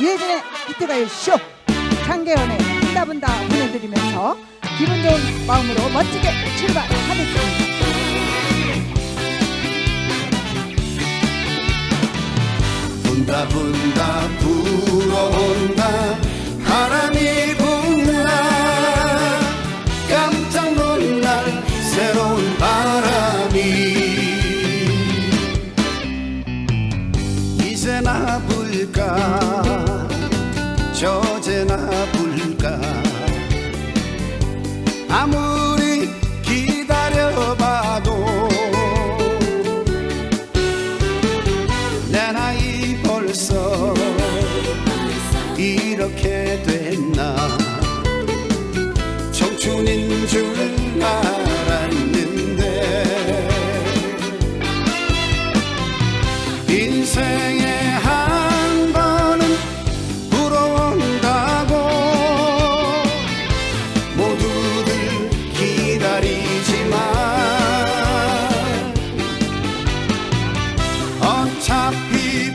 예전의 히트가요 쇼 장계현의 분다분다 보내드리면서 기분 좋은 마음으로 멋지게 출발하겠습니다. 분다 분다 불어온다 바람이 벌써 이렇게 됐나? 청춘인 줄 알았는데 인생에 한 번은 불어온다고 모두들 기다리지만 어차피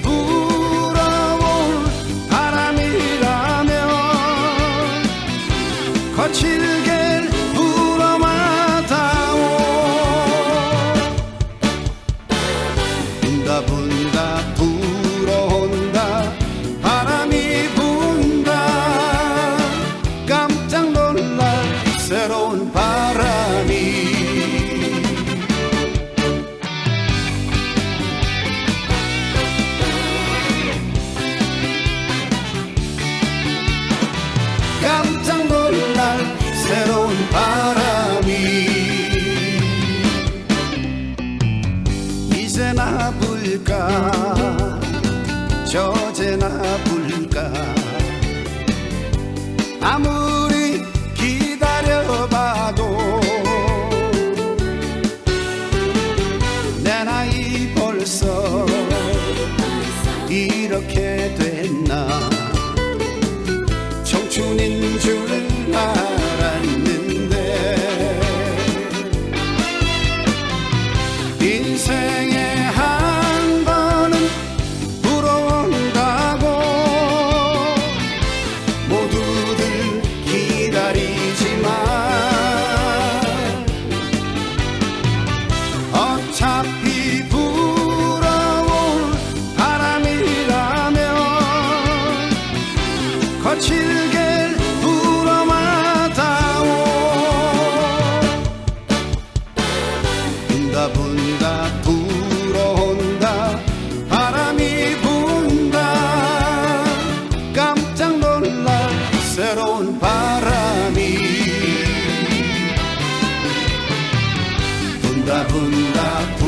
바람이. 깜짝 놀랄 새로운 바람이. 이제나 불까? 저제나 불까? 아무 됐나? 청춘인 줄알 혼다 혼다.